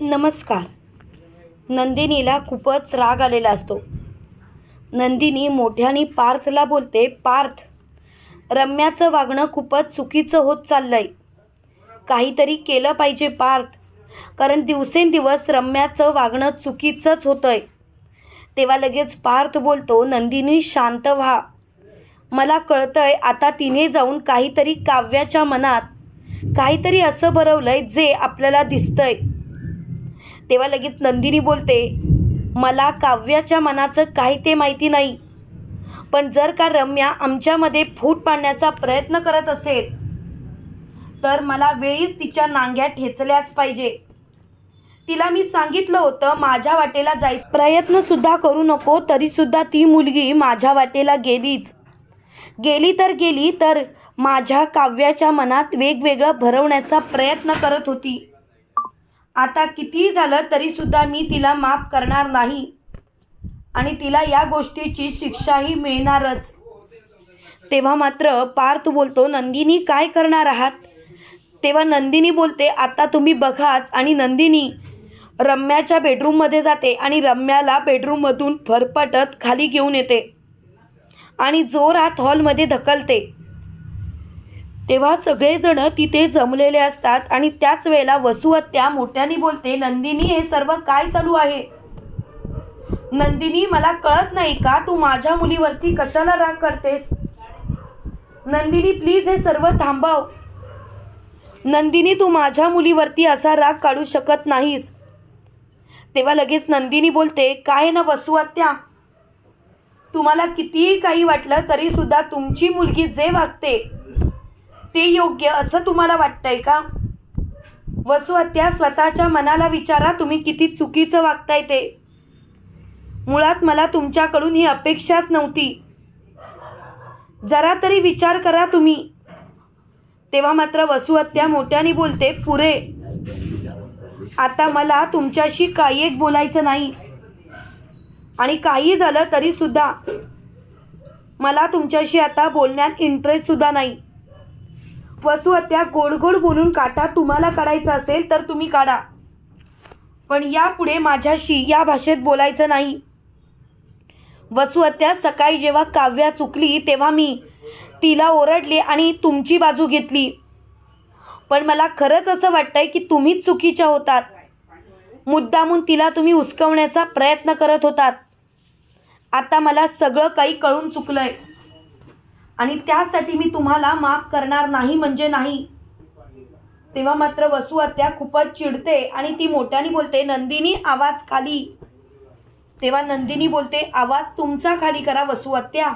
नमस्कार. नंदिनीला खूपच राग आलेला असतो. नंदिनी मोठ्याने पार्थला बोलते पार्थ रम्याचं वागणं खूपच चुकीचं होत चाललं आहे काहीतरी केलं पाहिजे पार्थ कारण दिवसेंदिवस रम्याचं वागणं चुकीचंच होतं आहे तेव्हा लगेच पार्थ बोलतो नंदिनी शांत व्हा. मला कळतंय आता तिने जाऊन काहीतरी काव्याच्या मनात काहीतरी असं भरवलंय जे आपल्याला दिसतंय. तेव्हा लगेच नंदिनी बोलते मला काव्याच्या मनाचं काही ते माहिती नाही पण जर का रम्या आमच्यामध्ये फूट पाडण्याचा प्रयत्न करत असेल तर मला वेळीच तिच्या नांग्या ठेचल्याच पाहिजे. तिला मी सांगितलं होतं माझ्या वाटेला जाय प्रयत्नसुद्धा करू नको तरीसुद्धा ती मुलगी माझ्या वाटेला गेलीच. गेली तर गेली तर माझ्या काव्याच्या मनात वेगवेगळं भरवण्याचा प्रयत्न करत होती. आता कितीही झालं तरीसुद्धा मी तिला माफ करणार नाही. आणि तिला या गोष्टीची शिक्षाही मिळणारच. तेव्हा मात्र पार्थ बोलतो नंदिनी काय करणार आहात? तेव्हा नंदिनी बोलते आता तुम्ही बघाच आणि नंदिनी रम्याच्या बेडरूममध्ये जाते आणि रम्याला बेडरूममधून फरफटत खाली घेऊन येते आणि जोरात हॉलमध्ये ढकलते. तेव्हा सगळेजण तिथे जमलेले असतात आणि त्याच वेळेला वसुहत्या मोठ्याने बोलते नंदिनी हे सर्व काय चालू आहे? नंदिनी मला कळत नाही का तू माझ्या मुलीवरती कशाला राग करतेस? नंदिनी प्लीज हे सर्व थांबव. नंदिनी तू माझ्या मुलीवरती असा राग काढू शकत नाहीस. तेव्हा लगेच नंदिनी बोलते काय ना वसुहत्या तुम्हाला कितीही काही वाटलं तरी सुद्धा तुमची मुलगी जे वागते ते योग्य असं तुम्हाला वाटतंय का? वसुहत्या स्वतःच्या मनाला विचारा तुम्ही किती चुकीचं वागताय ते. मुळात मला तुमच्याकडून ही अपेक्षाच नव्हती. जरा तरी विचार करा तुम्ही. तेव्हा मात्र वसुहत्या मोठ्याने बोलते पुरे आता मला तुमच्याशी काही एक बोलायचं नाही. आणि काही झालं तरी सुद्धा. मला तुमच्याशी आता बोलण्यात इंटरेस्ट सुद्धा नाही. वसुहत्या गोड गोड बोलून काटा. तुम्हाला काढायचा असेल तर तुम्ही काढा. पण यापुढे माझ्याशी या भाषेत बोलायचं नाही. वसुहत्या सकाळी जेव्हा काव्या चुकली तेव्हा मी तिला ओरडले आणि तुमची बाजू घेतली. पण मला खरंच असं वाटतंय की तुम्हीच चुकीच्या होतात. मुद्दामून तिला तुम्ही उचकवण्याचा प्रयत्न करत होतात. आता मला सगळं काही कळून चुकलंय. आणि त्यासाठी मी तुम्हाला माफ करणार नाही म्हणजे नाही. तेव्हा मात्र वसुहत्या खूपच चिडते आणि ती मोठ्याने बोलते नंदिनी आवाज खाली. तेव्हा नंदिनी बोलते आवाज तुमचा खाली करा वसुहत्या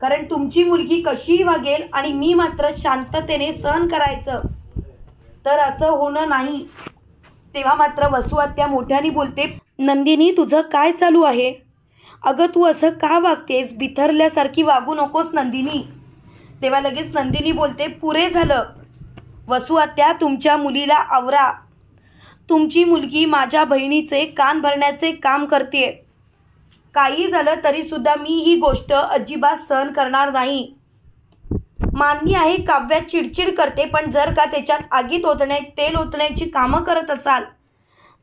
कारण तुमची मुलगी कशीही वागेल आणि मी मात्र शांततेने सहन करायचं. तर असं होणं नाही. तेव्हा मात्र वसुहत्या मोठ्याने बोलते नंदिनी तुझं काय चालू आहे? अगं तू असं का वागतेस? बिथरल्यासारखी वागू नकोस नंदिनी. तेव्हा लगेच नंदिनी बोलते पुरे झालं. वसुहत्या तुमच्या मुलीला आवरा. तुमची मुलगी माझ्या बहिणीचे कान भरण्याचे काम करते. काही झालं तरीसुद्धा मी ही गोष्ट अजिबात सहन करणार नाही. मान्य आहे काव्यात चिडचिड करते पण जर का त्याच्यात आगीत ओतण्या तेल ओतण्याची कामं करत असाल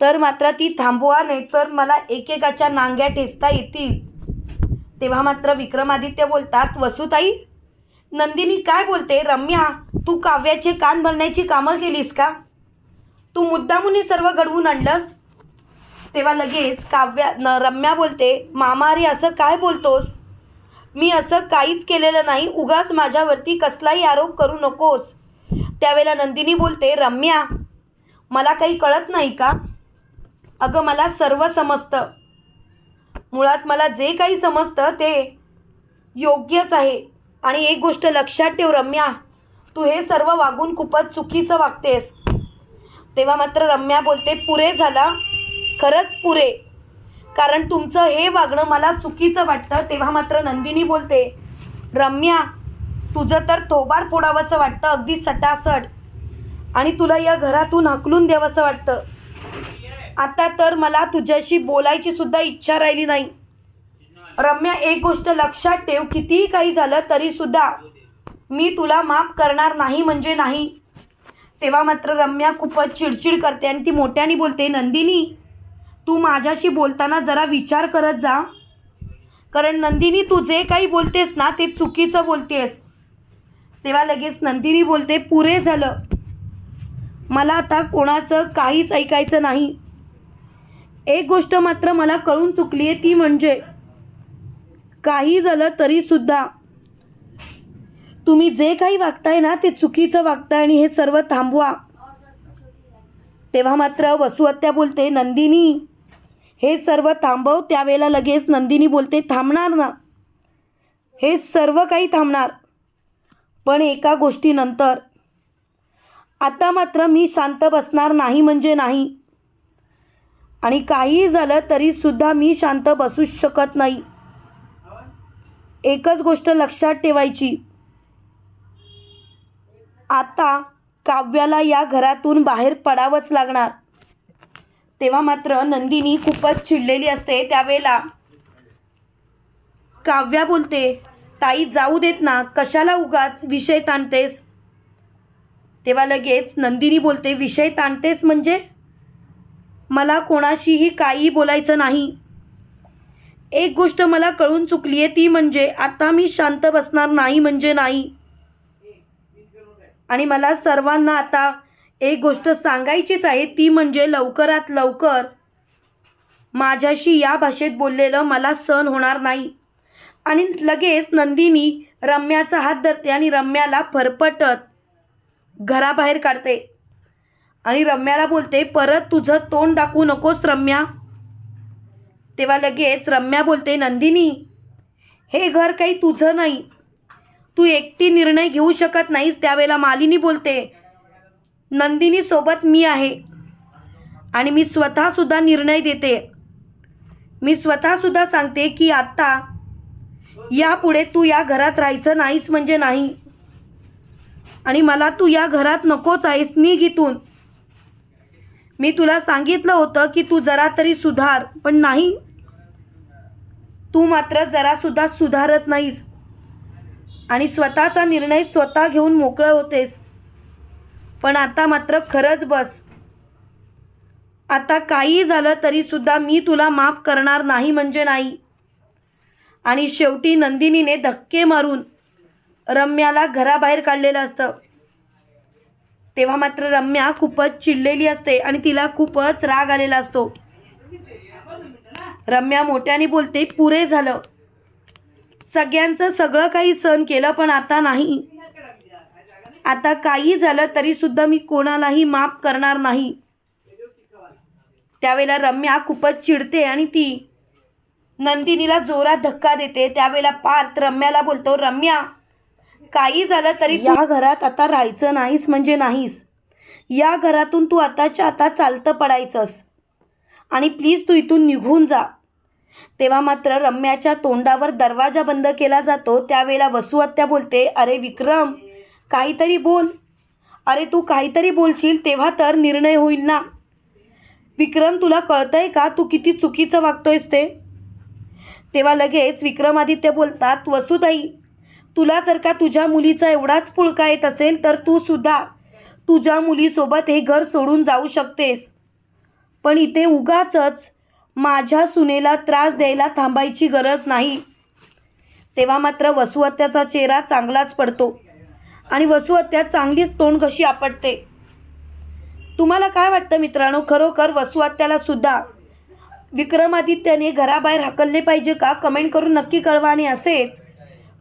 तर मात्र ती थांबवा नाहीतर मला एकेकाच्या नांग्या ठेचता येतील. तेव्हा मात्र विक्रमादित्य बोलतात वसुताई नंदिनी काय बोलते? रम्या तू काव्याचे कान भरण्याची कामं केलीस का? तू मुद्दामून हे सर्व घडवून आणलंस? तेव्हा लगेच काव्या न रम्या बोलते मामा रे असं काय बोलतोस? मी असं काहीच केलेलं नाही उगाच माझ्यावरती कसलाही आरोप करू नकोस. त्यावेळेला नंदिनी बोलते रम्या मला काही कळत नाही का? अगं मला सर्व समजतं. मुळात मला जे काही समजतं ते योग्यच आहे. आणि एक गोष्ट लक्षात ठेव रम्या. तू हे सर्व वागून खूपच चुकीचं वागतेस. तेव्हा मात्र रम्या बोलते पुरे झाला. खरंच पुरे. कारण तुमचं हे वागणं मला चुकीचं वाटतं तेव्हा मात्र नंदिनी बोलते रम्या तुझं तर थोबाड फोडावंसं वाटतं अगदी सटासट. आणि तुला या घरातून हकलून द्यावंसं वाटतं. आता तर मला तुझ्याशी बोलायची सुद्धा इच्छा राहिली नाही. रम्या एक गोष्ट लक्षात ठेव कितीही काही झालं तरीसुद्धा मी तुला माफ करणार नाही म्हणजे नाही. तेव्हा मात्र रम्या खूपच चिडचिड करते आणि ती मोठ्याने बोलते नंदिनी तू माझ्याशी बोलताना जरा विचार करत जा. कारण नंदिनी तू जे काही बोलतेस ना ते चुकीचं बोलतेस. तेव्हा लगेच नंदिनी बोलते पुरे झालं. मला आता कोणाचं काहीच ऐकायचं नाही. एक गोष्ट मात्र मला कळून चुकली आहे ती म्हणजे काही झालं तरीसुद्धा तुम्ही जे काही वागताय ना ते चुकीचं वागताय आणि हे सर्व थांबवा. तेव्हा मात्र वसुहत्या बोलते नंदिनी हे सर्व थांबव त्यावेळेला लगेच नंदिनी बोलते थांबणार ना. हे सर्व काही थांबणार पण एका गोष्टीनंतर. आता मात्र मी शांत बसणार नाही म्हणजे नाही. आणि काहीही झालं तरीसुद्धा मी शांत बसूच शकत नाही. एकच गोष्ट लक्षात ठेवायची. आता काव्याला या घरातून बाहेर पडावंच लागणार. तेव्हा मात्र नंदिनी खूपच चिडलेली असते त्यावेळेला. काव्या बोलते ताई जाऊ देत ना कशाला उगाच विषय ताणतेस? तेव्हा लगेच नंदिनी बोलते विषय ताणतेस म्हणजे? मला कोणाशीही काही बोलायचं नाही. एक गोष्ट मला कळून चुकली आहे ती म्हणजे आता मी शांत बसणार नाही म्हणजे नाही. आणि मला सर्वांना आता एक गोष्ट सांगायचीच आहे ती म्हणजे लवकरात लवकर माझ्याशी या भाषेत बोललेलं मला सहन होणार नाही. आणि लगेच नंदिनी रम्याचा हात धरते आणि रम्याला फरफटत घराबाहेर काढते. आणि रम्याला बोलते परत तुझं तोंड दाखवू नकोस रम्या. तेव्हा लगेच रम्या बोलते नंदिनी हे घर काही तुझं नाही. तू एकटी निर्णय घेऊ शकत नाहीस त्यावेळेला मालिनी बोलते नंदिनी सोबत मी आहे आणि मी स्वतःसुद्धा निर्णय देते. मी स्वतःसुद्धा सांगते की आत्ता यापुढे तू या घरात राहायचं नाहीस म्हणजे नाही. आणि मला तू या घरात नकोच आहेस निघ इथून. मी तुला सांगितलं होतं की तू जरा तरी सुधार पण नाही. तू मात्र जरासुद्धा सुधारत नाहीस. आणि स्वतःचा निर्णय स्वतः घेऊन मोकळं होतेस. पण आता मात्र खरंच बस. आता काही झालं तरीसुद्धा मी तुला माफ करणार नाही म्हणजे नाही. आणि शेवटी नंदिनीने धक्के मारून रम्याला घराबाहेर काढलेलं असतं. तेव्हा मात्र रम्या खूपच चिडलेली असते आणि तिला खूपच राग आलेला असतो. रम्या मोठ्याने बोलते पुरे झालं. सगळ्यांचं सगळं काही सहन केलं पण आता नाही. आता काही झालं तरी सुद्धा मी कोणालाही माफ करणार नाही. त्यावेळेला रम्या खूपच चिडते आणि ती नंदिनीला जोरात धक्का देते. त्यावेळेला पार्थ रम्याला बोलतो रम्या काही झालं तरी या घरात आता राहायचं नाहीस म्हणजे नाहीस. या घरातून तू आताच्या आता चालतं पडायचंस. आणि प्लीज तू इथून निघून जा. तेव्हा मात्र रम्याच्या तोंडावर दरवाजा बंद केला जातो त्यावेळेला वसुहत्या बोलते अरे विक्रम काहीतरी बोल. अरे तू काहीतरी बोलशील तेव्हा तर निर्णय होईल ना. विक्रम तुला कळतंय का तू किती चुकीचं वागतोयस ते? तेव्हा लगेच विक्रमादित्य बोलतात वसुताई तुला जर का तुझ्या मुलीचा एवढाच पुळका येत असेल तर तू सुद्धा तुझ्या मुलीसोबत हे घर सोडून जाऊ शकतेस. पण इथे उगाचच माझ्या सुनेला त्रास द्यायला थांबायची गरज नाही. तेव्हा मात्र वसुहत्याचा चेहरा चांगलाच पडतो आणि वसुहत्या चांगलीच तोंड कशी आपटते? तुम्हाला काय वाटतं मित्रांनो? खरोखर वसुहत्याला सुद्धा विक्रमादित्याने घराबाहेर हाकलले पाहिजे का? कमेंट करून नक्की कळवा आणि असेच.